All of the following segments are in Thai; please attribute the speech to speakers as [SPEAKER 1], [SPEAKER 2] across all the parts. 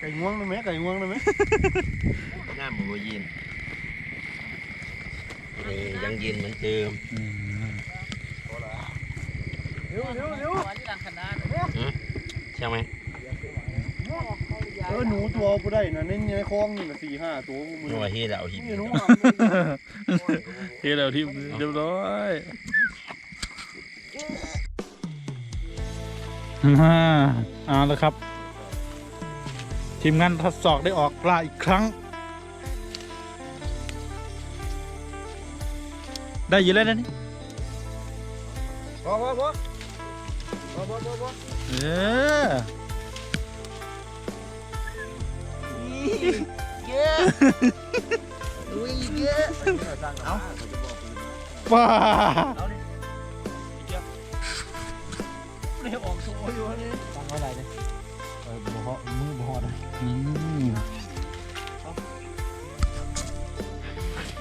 [SPEAKER 1] ไก่ง่วงได้ไหมไก่ง่วงได้ไหม
[SPEAKER 2] หน้าหมูยินนี่ยังเย็นเหมือนเดิม
[SPEAKER 1] เร็วเร็วเร็ว
[SPEAKER 2] ใช่ไหม
[SPEAKER 1] เออหนูตัวกูได้นะในในคลองนี่นะสี่ห้าตัวกูมื
[SPEAKER 2] นัว
[SPEAKER 1] อ
[SPEAKER 2] เฮ็ดเอาหิน
[SPEAKER 1] นี่หนู
[SPEAKER 3] เฮ้ยแล้วที่เรียบร้อยอ่า เอาละครับ ทีมงานทดสอบได้ออกปลาอีกครั้ง ได้อยินแล้วนะนี่
[SPEAKER 1] พอพอพอพอพอพอพอ
[SPEAKER 3] เออ
[SPEAKER 1] เอา
[SPEAKER 3] ว้า
[SPEAKER 1] เนี่ยออกตัวอยู่นี่ ตั้งไว้ไรเนี่ยเออบ่ฮอมือบ่ฮอดนะ
[SPEAKER 3] อืม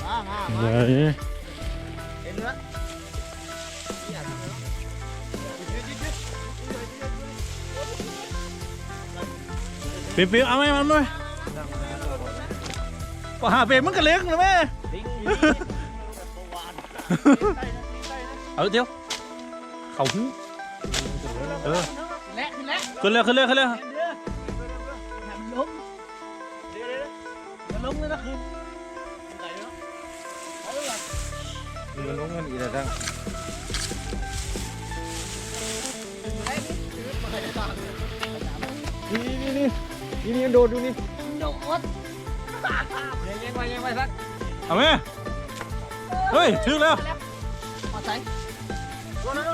[SPEAKER 1] มามามา
[SPEAKER 3] เลย
[SPEAKER 1] เห็นเนื้อ
[SPEAKER 3] ปิ๊บปิ๊บเอาไหมมันด้วยก็หาเป็ดมันก็เล็กนะแม่เอาเดี๋ยว เขาหูเออ
[SPEAKER 1] และและ
[SPEAKER 3] ขึ้นเลยขึ้นเลยขึ้นเลย
[SPEAKER 1] ล้มเดี๋ยวเดี๋ยวมันล้มเลยนะคืนไหนเนาะเอาเลย
[SPEAKER 2] มันลงกันอีกแล้วตั้ง
[SPEAKER 1] นี่นี่นี่นี่นี่โดดดูนี่โดดยังยังไงยังไงสัก
[SPEAKER 3] เอาไหมเฮ้ยถึงแล้ว
[SPEAKER 1] พอใจโดดโ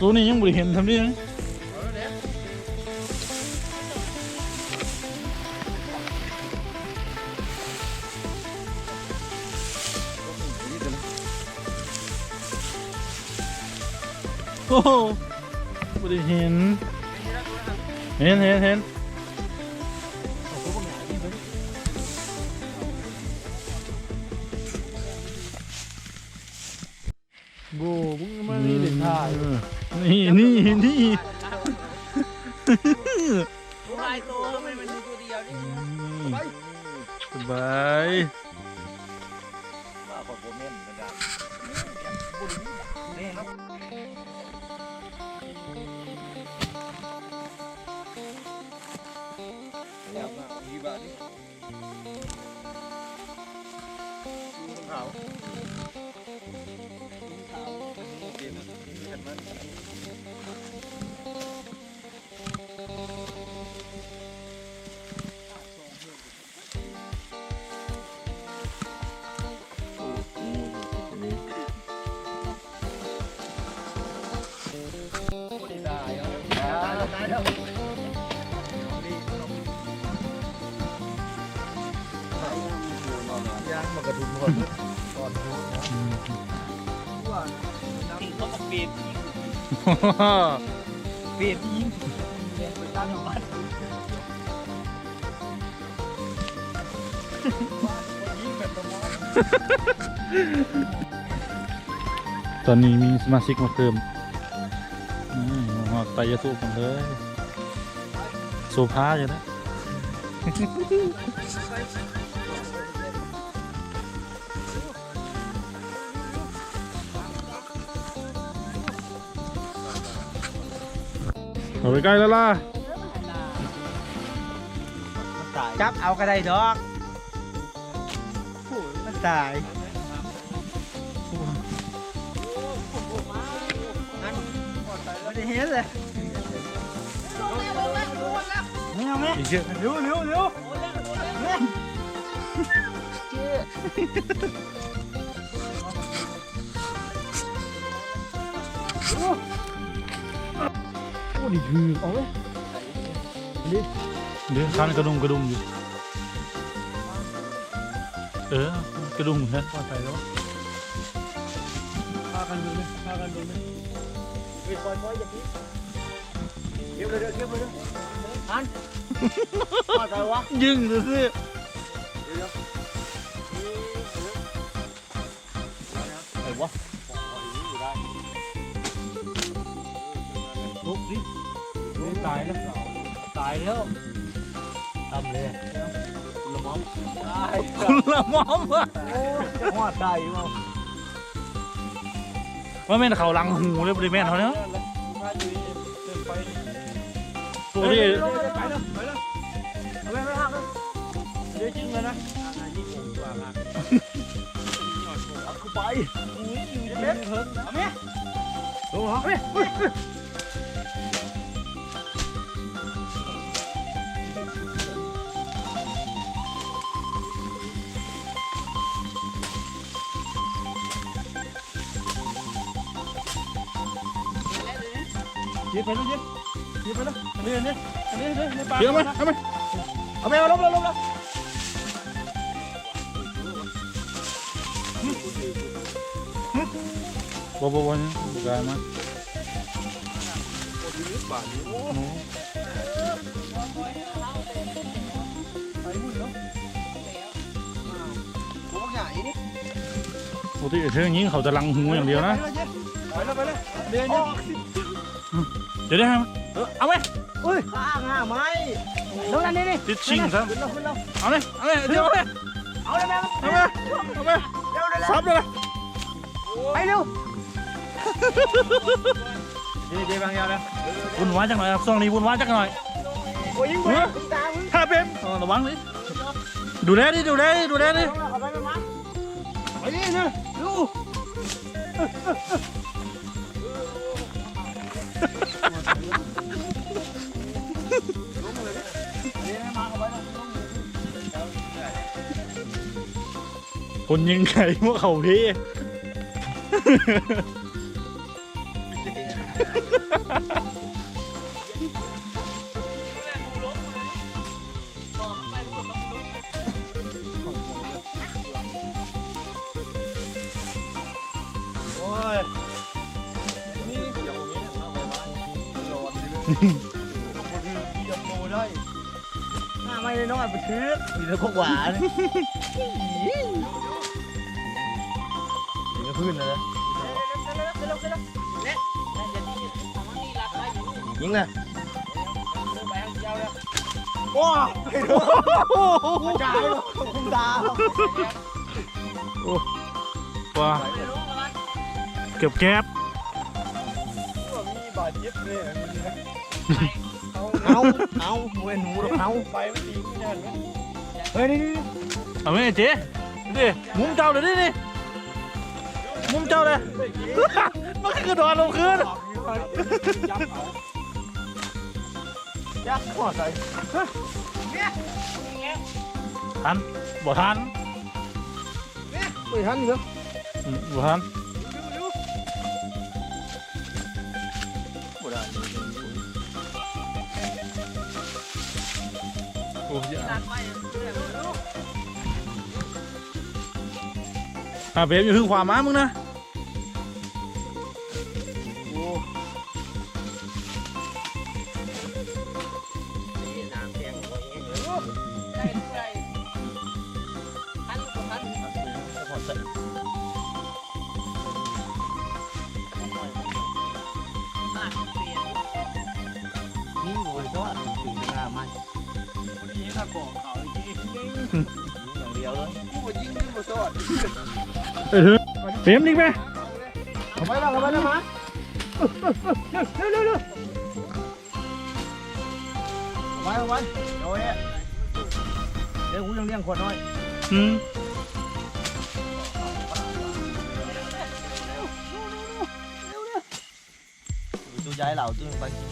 [SPEAKER 1] ตั
[SPEAKER 3] วนี้ยังไม่เห็นทำดิ
[SPEAKER 1] เอ
[SPEAKER 3] ท่านี่นี่นี่
[SPEAKER 1] ลายตัวทำไมมันมีตัวเดียวนี่
[SPEAKER 3] สบาย
[SPEAKER 1] ย่างมากระดุมก่อนก่อนดูนะว่าน้ำเขาก็ปีนปีนยิงเรียนตั้งบ้านยิงแบบประมาณ
[SPEAKER 3] ตอนนี้มีสมาชิกมาเติมอืม ไปยาสูบกันเลยโซฟาอยู่นะเอาไปใกล้แล้วล่ะ
[SPEAKER 1] จับเอากระไดดอกมันตายไม่ได้เห็นเลย เอาไหม
[SPEAKER 3] อีกเยอะ
[SPEAKER 1] เร็วเร็วเร็วโอ้ดีคือเอาไว้
[SPEAKER 3] เดี๋ยวทานกระดุมกระดุมอยู่เออกระดุมนะ
[SPEAKER 1] พอใจแล้วพากันดูเลยพากันดูเลยเฮ้ยปล่อยปล่อยอย่าพิษ เก็บเลยเด้อเก็บเลยเด้ออันพอใจวะ
[SPEAKER 3] ยึงเลยสิ
[SPEAKER 1] เดี๋ยว
[SPEAKER 4] วะลุกดิลุกตายแล้วตายแล้วทำเลยคุณละมอม
[SPEAKER 3] คุณละมอมวะ
[SPEAKER 4] หอดได้มั้ง
[SPEAKER 3] ว่าแม่นเขาลังหูเลยบริเวณเขาเนาะ ตัวนี้
[SPEAKER 4] ไปแล้วไปแล้วเอาไปไม่หักเลยเดี๋ยวจริงเลยนะเอากูไปเม็ดเอาไหมลงเหรอเอาไหมยิบไปแล้วยิบยิบไปแล้วอันนี้อันนี้อันนี้อันนี้ในปาก
[SPEAKER 3] เดี๋ยวมาเอามา
[SPEAKER 4] เอาแมวลบแล้วลบแล้ว
[SPEAKER 3] บ่บ่บ่บ่กลายมาโอ้
[SPEAKER 4] ไปหุ่นเนาะผมใหญ่นี่
[SPEAKER 3] ปกติเธออย่างนี้เขาจะลังหูอย่างเดียวนะ
[SPEAKER 4] ไปแล้วไปแล้วเดี๋ยวเนี่ย
[SPEAKER 3] เดี๋ยวได้ไหมเออเอาไหม
[SPEAKER 4] อุ้ยข้างห้าไม้ลงนั่นนี่นี่
[SPEAKER 3] ติดชิงซะ
[SPEAKER 4] ขึ้นแล้วขึ้นแล้ว
[SPEAKER 3] เอาเลยเอาเลยเดี๋ยวเอาเลย
[SPEAKER 4] เอาเลยแม่
[SPEAKER 3] เอาเลยเอาเลย
[SPEAKER 4] เร็วเร็ว
[SPEAKER 3] ซับเลย
[SPEAKER 4] ไปเร็วเดี๋ยวเดี๋ยวบางยาวเลย
[SPEAKER 3] วุ่นวายจังหน่อยครับช่วงนี้วุ่นวายจังหน่อย
[SPEAKER 4] โอ้ยยิงไปตามึง
[SPEAKER 3] ถ้าเป็นเออระวังดิดูแลดิดูแลดิดูแลดิ
[SPEAKER 4] เอาไปไปมาไปนี่นะดู
[SPEAKER 3] คนยิงไก่พวกเขาพี่
[SPEAKER 4] โอ้ย นี่เดี๋ยวนี้เอาไปมาโดนเลยเดี๋ยวโมได้หน้าไม่ได้น้อยไปซื้อมีแต่พวกหวานนี่ พื้นเลยนะยิงนะว้าจ่ายคุณดาว
[SPEAKER 3] ว้าเกือบแก๊บ
[SPEAKER 4] มีบาดเจ็บเลยเอาเอาเว้นหูเอาไปไม่ดีเนี่ยเฮ้ยนี่
[SPEAKER 3] เอาไหมเจ๊ดิมุมเจ้าเดี๋ยวดิดิ มุมเจ้าเลย มันคือนอนลงคืน
[SPEAKER 4] ยักษ์หัวใส่
[SPEAKER 3] ทันบ่ทัน
[SPEAKER 4] ไม่ทันเหรอ
[SPEAKER 3] อืมบ่ทัน
[SPEAKER 4] บ่ได้
[SPEAKER 3] โอ้ย อะเบฟอยู่ถึงขวาม้ามึงนะ
[SPEAKER 4] โอ้
[SPEAKER 2] นี่โวยก็ถึงงามัน
[SPEAKER 4] ยิงถ้าบอกเขายิงยิง
[SPEAKER 2] อย่างเดียวเลย
[SPEAKER 4] กูยิงยิงบ่สอด
[SPEAKER 3] เออเบฟนี่ไหม
[SPEAKER 4] เอาไปแล้วเอาไปแล้วมาเร็วเร็วเร็วเอาไปเอาไปโอ้ยเดี๋ยวกูยังเลี้ยงขวดน้อย
[SPEAKER 3] อืม
[SPEAKER 2] ตัวย้ายเหล่าตัวไป
[SPEAKER 1] นี้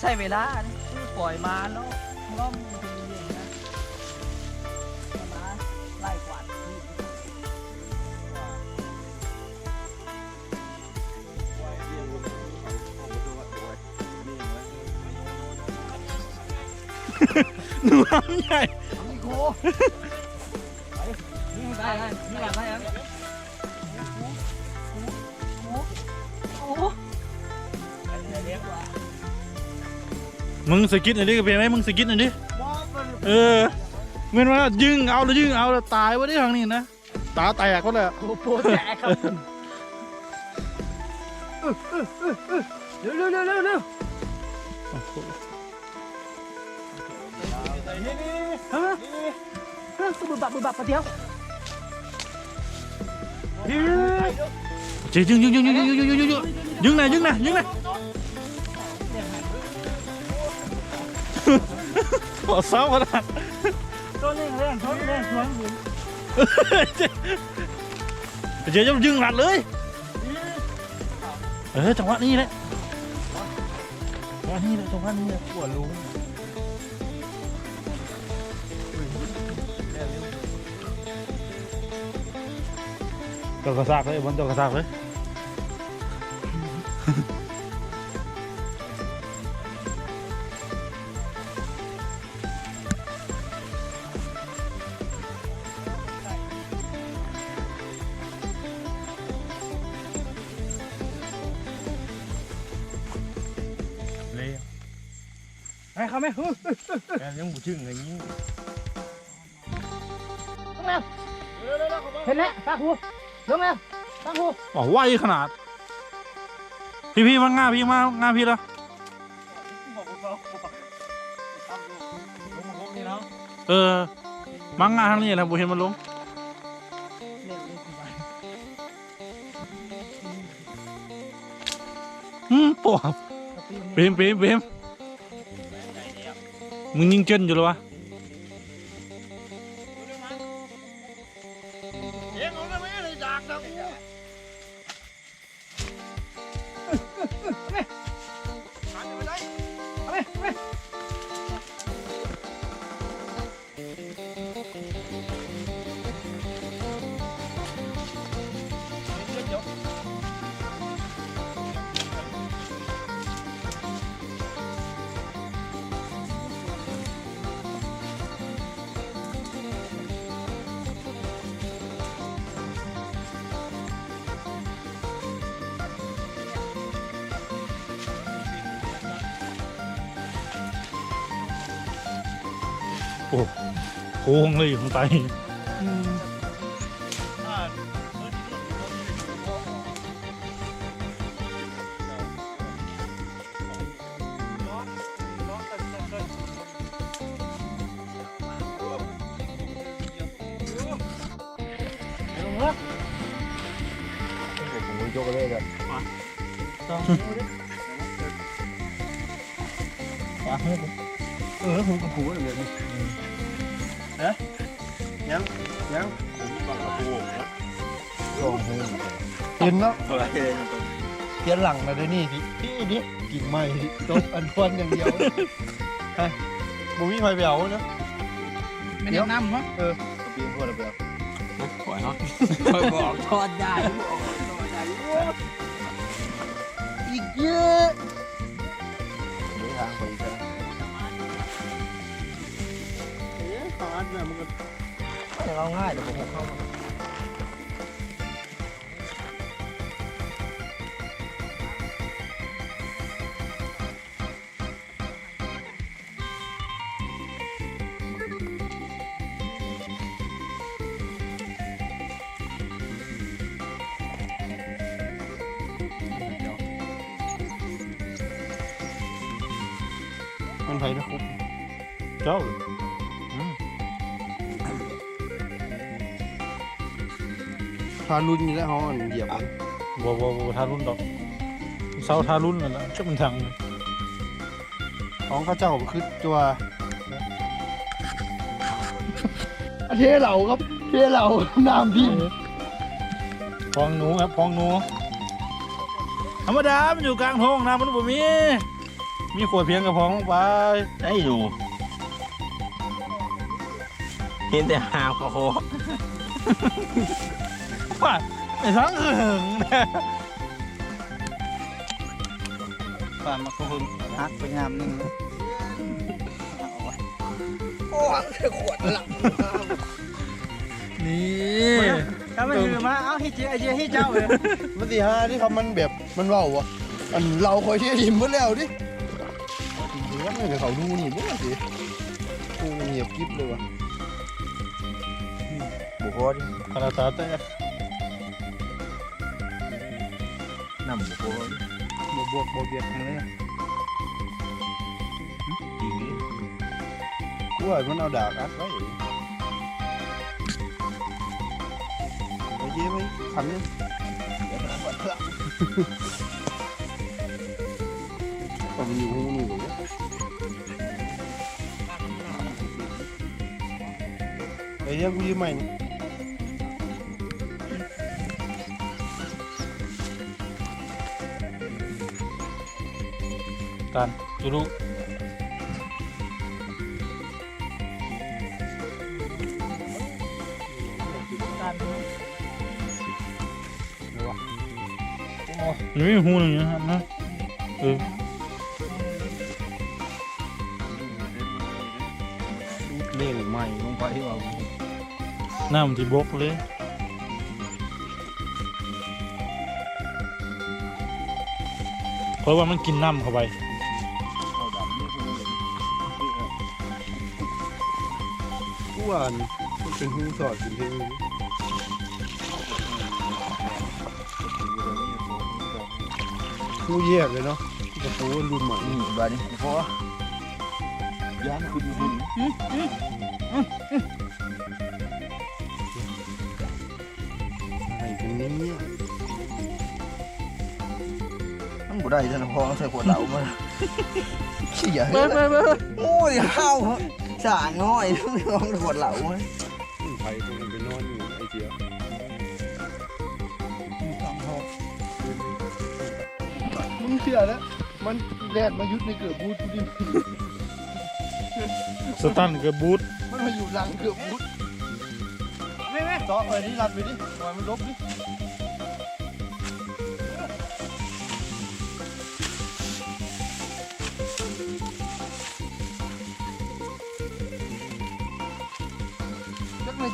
[SPEAKER 1] ใช้เวลานะคือปล่อยมาแล้วล้อมมาถึงเย็นนะมาไล่กวาดที่
[SPEAKER 3] หนูทำใหญ่
[SPEAKER 4] นี่โคไปนี่ไป
[SPEAKER 1] ได้ได้นี่หลังได้ยังโมึ
[SPEAKER 3] งสกิดหน่อยดิเป็นไหมมึงสกิดหน่อยดิเออเมื่อว่ายึงเอาแล้วยึงเอาแล้วตายวะที่ทางนี้นะตาแตกก็เลย
[SPEAKER 1] โอ้โหแจกครับเร็วเร็วเร็วเร็วเร็วเฮ้ยเฮ้ยตัวบับบับปะเดียว
[SPEAKER 3] เจ๊ยึงยึงยึงยึงยึงยึงยึงยึงยึงยึงไหนยึงไหนยึงไหน ขอซ้ำมาละ
[SPEAKER 1] ตัวเล่งเล่งตัวเล่งตัวเล่ง
[SPEAKER 3] เจ๊จะยึงหลัดเลย เออจังหวะนี้แหละจังหวะนี้แหละจังหวะนี้แหละ
[SPEAKER 4] ปวดลุง
[SPEAKER 3] ตัวกระซากเลยบนตัวกระซากเลย
[SPEAKER 1] ไอ้เขาไม่ฮึ
[SPEAKER 4] แกยังบุชึ่งอย่างนี้
[SPEAKER 1] ลงแล้วเห็นแล้วตาหูลงแล้วตาหู
[SPEAKER 3] อ๋อไวขนาด พี่พี่มาง่าพี่มาง่าพี่แล้ว
[SPEAKER 4] เนาะ
[SPEAKER 3] เออมังง่าทางนี้แหละบุเห็นมันลงอืมปอบเปรมเปรมเปรม มึงยิงเจนอยู่เหรอวะ
[SPEAKER 1] 哦红红
[SPEAKER 3] โ一คง
[SPEAKER 4] ไเอ
[SPEAKER 1] อหูกับหูเลยเนี่ย
[SPEAKER 4] ยังยัง
[SPEAKER 2] สองหู
[SPEAKER 4] เห็นเนาะ
[SPEAKER 2] เสีย
[SPEAKER 4] นหลังมาด้วยนี่ที่ที่นี่กิ่งไม้ต้นอันพวนอย่างเดียวฮะบุ้มีไฟเบลนะ
[SPEAKER 1] ไม่ได้น้ำมั้งเออ
[SPEAKER 4] ปีนพวดเบล
[SPEAKER 2] ปล่อยเนาะ
[SPEAKER 1] บอกทอดได้
[SPEAKER 4] อีกเยอะ อ๊ะตอนนั้นมันก็
[SPEAKER 1] เราง่ายแต่ผมเข้ามา
[SPEAKER 4] มันไฟนะคุบ
[SPEAKER 3] เจ้า
[SPEAKER 4] พารุ่นอยู่แล้วเขาเหยียบ
[SPEAKER 3] บัวบัวบัวทารุ่นดอกเสาทารุ่นนั่นแหละชุบมันทาง
[SPEAKER 4] ของข้าเจ้าคือตัวเทเหล่าครับเทเหล่าน้ำพิม
[SPEAKER 3] พองหนูครับพองหนูธรรมดา มันอยู่กลางท้องนะมันบ่มี มีขวดเพียงกับพองลงไป
[SPEAKER 2] ได้อยู่ เห็นแต่หางกระโห
[SPEAKER 3] ว่าไอ้สังคือหึงนะ
[SPEAKER 1] ป่านมาก็หึงฮักไปงามนึง
[SPEAKER 4] โอ้ยขวดหลัง
[SPEAKER 3] นี่
[SPEAKER 1] ถ้ามันถือมาเอาให้เจ๊ไอ้เจ๊ให้เจ้าเลย
[SPEAKER 4] มันสิฮาที่ครับมันแบบมันเว้าวะอันเราคอยเที่ยยิ้มเมื่อแล้วดิหรือว่าไม่เป็นเขาดูนี่บ่สิกูเงียบกิ๊บเลยวะบุคอดิ
[SPEAKER 3] คาราตาแต่
[SPEAKER 4] นำบุคอดิ
[SPEAKER 1] บวก บวกบวกเบียดกันเลย
[SPEAKER 4] กูว่ามันเอาดากอัดไว้ไปเย้ไปขั กูยืมใหม่นี่
[SPEAKER 3] การจุรุ
[SPEAKER 1] การ
[SPEAKER 3] มันไม่หูหนึ่งนะครับนะเออ
[SPEAKER 4] เล่งใหม่ลงไปที่ว่า
[SPEAKER 3] น้ำที่บกเลยเพราะว่ามันกินน้ำเข้าไป
[SPEAKER 4] กูว่ามันเป็นหูสอดกินที่นี่หูแยกเลยเนาะจะปูรุ่นใหม่
[SPEAKER 2] นี่บ้านนี้พอย่านขึ้นหุ่น
[SPEAKER 4] ให้เป็นนี้
[SPEAKER 2] มันบ่ได้ท่านพอใส่ขวดเหล้ามาเสีย
[SPEAKER 3] ไปไปไป
[SPEAKER 2] โอ้ยข้าว สางน้อยต้องขวดเหล้ามา
[SPEAKER 4] ไผ่ตรงนั้นไปนอนอยู่ไอเจียมึงเชื่อแล้ว มันแลดมายุดในเกือบบูธกูดิ
[SPEAKER 3] สตันกับบูท
[SPEAKER 4] มันมาอยู่หลังเกือบบูธ
[SPEAKER 1] ไม่ไม่
[SPEAKER 4] ต่อเอ้ยนี่รัดไปดิปล่อยมันลบดิ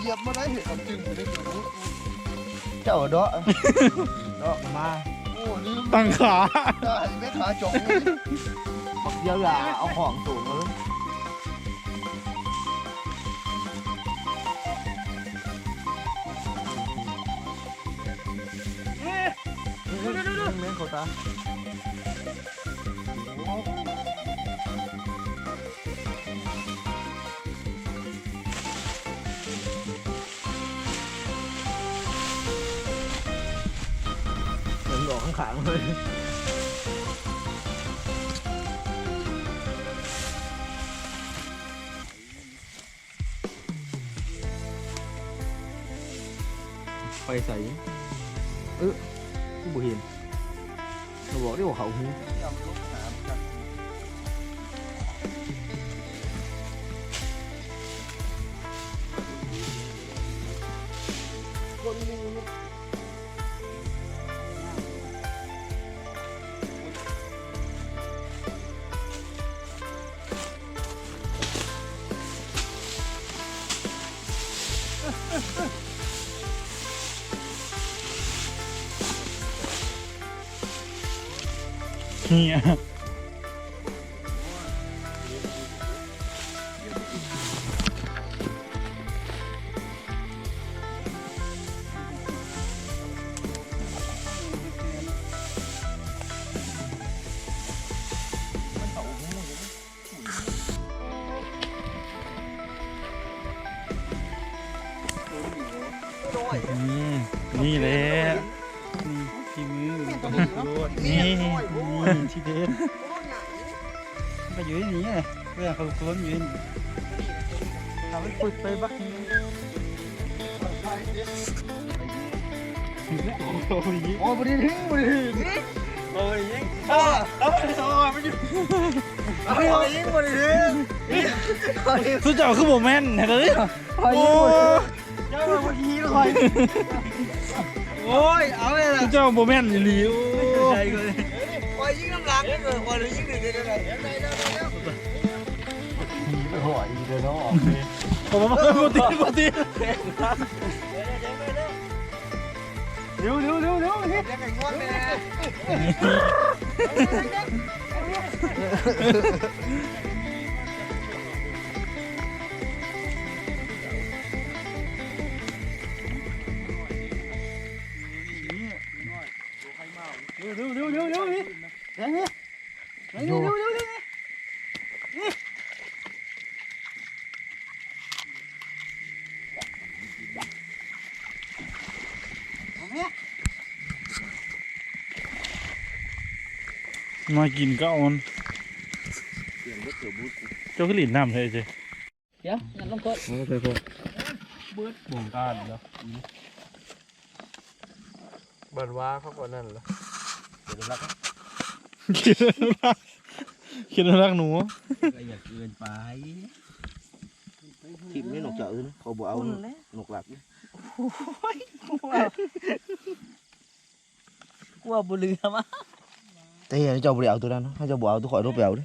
[SPEAKER 4] เหยียบมาได้เห็นคำจึงอยู่ในเกือบบูธ
[SPEAKER 2] เจ้าดอก
[SPEAKER 1] ดอกมา
[SPEAKER 4] โอ้ลืม
[SPEAKER 3] ตั้งขา
[SPEAKER 4] ได้แม่ขาจงเลย
[SPEAKER 2] เดี๋ยวอย่าเอาของสูงมาเลย
[SPEAKER 1] ดูดูดูดู
[SPEAKER 2] เล่นเขาตา
[SPEAKER 1] ออกข้างๆเลย
[SPEAKER 2] ไปใส่เออกูบ่เห็นเราบอกได้ว่าเขาหู
[SPEAKER 3] เฮียนี่นี่แหละ
[SPEAKER 1] ทีมือ
[SPEAKER 3] นี่
[SPEAKER 1] นี่ทีเด็ดไปอยู่ที่นี่ไงเพื่อนเขาล้มอยู่นี่ทำให้ฝึกไปบักนี้โอ้ย
[SPEAKER 4] โอ้บริทิ้งบริทิ้ง
[SPEAKER 1] โอ้ยยิงเอาเอาไปเอาไปอยู่
[SPEAKER 4] เอาไปยิงบริทิ้ง
[SPEAKER 3] สุดเจ้าคือโมแมนเห็นเลยโอ้
[SPEAKER 1] เจ้าเมื่อกี้ลอย โอ้ยเอาเลย
[SPEAKER 3] ล่ะเจ้าโมเมนต์หลิว
[SPEAKER 1] ใจเลย
[SPEAKER 2] คอยยิงน้ำหลังเลยคอยยิงดึงเลยเลย
[SPEAKER 4] โอ้ยเดี๋ยวน้องออกเลย
[SPEAKER 3] ผมมาปกติปกติ
[SPEAKER 1] เร็วเร็วเร็วเร็วเด็กไก่งวงเลยนะ ร็วเร็วเร็วเร็วนี่เร็วเร็วเร็วเร็วเร็วเร็วนี่
[SPEAKER 3] มากินก็เอนเจ้าขึ้นหลินน้ำเลยเจ้
[SPEAKER 5] เดี๋ยวงั้นลงกด
[SPEAKER 2] โอ้ไปพอ
[SPEAKER 3] บ่งการแล้ว
[SPEAKER 1] บันว่าเขาก่อนนั่นเหรอ
[SPEAKER 3] คิดรักคิดรักหนู
[SPEAKER 1] ก็อย่าเกินไปทิมไม่หนกเจาะนะเขาบอกเอา
[SPEAKER 5] อุ่นเลย
[SPEAKER 1] หนกหลับนะ
[SPEAKER 5] กลัวบุเรือมา
[SPEAKER 1] แต่เห็นเจ้าบริเอาตัวนั้นเขาจะบอกเอาตัวข่อยรถไปเอาดิ